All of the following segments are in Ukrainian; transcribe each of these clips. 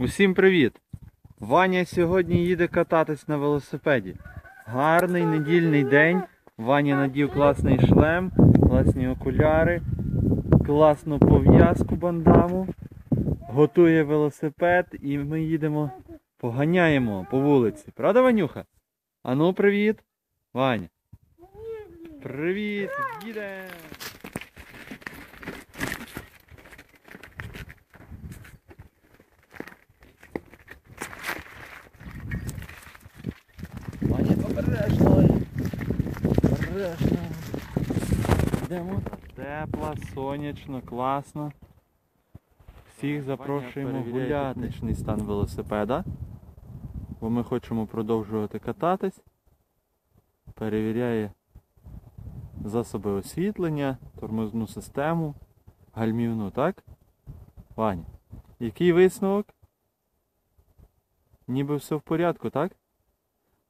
Усім привіт! Ваня сьогодні їде кататись на велосипеді. Гарний недільний день. Ваня надів класний шлем, класні окуляри, класну пов'язку бандаму, готує велосипед і ми їдемо, поганяємо по вулиці. Правда, Ванюха? Ану, привіт! Ваня. Привіт! Їдемо! Ваня, обережно. Обережно. Йдемо. Тепло, сонячно, класно. Всіх запрошуємо гуляти. Технічний стан велосипеда. Бо ми хочемо продовжувати кататись. Перевіряє засоби освітлення, тормозну систему, гальмівну, так? Ваня, який висновок? Ніби все в порядку, так?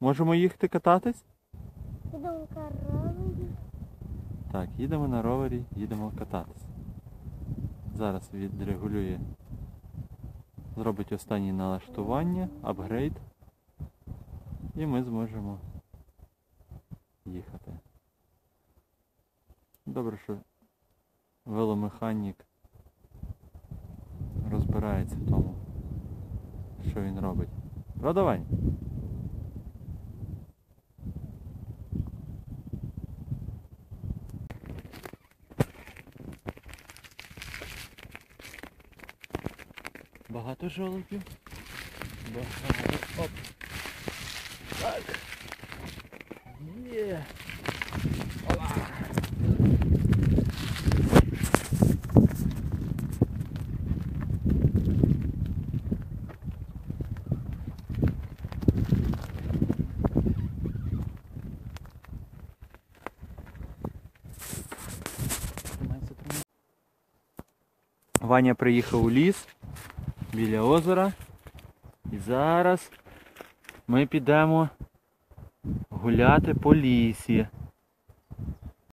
Можемо їхати кататись? Підемо. Так, їдемо на ровері, їдемо кататись. Зараз відрегулює, зробить останні налаштування, апгрейд. І ми зможемо їхати. Добре, що веломеханік розбирається в тому, що він робить. Правда, Багато жолобів. Багато. Оп. Так. Є. Тримайся. Ваня приїхав у ліс біля озера. І зараз ми підемо гуляти по лісі.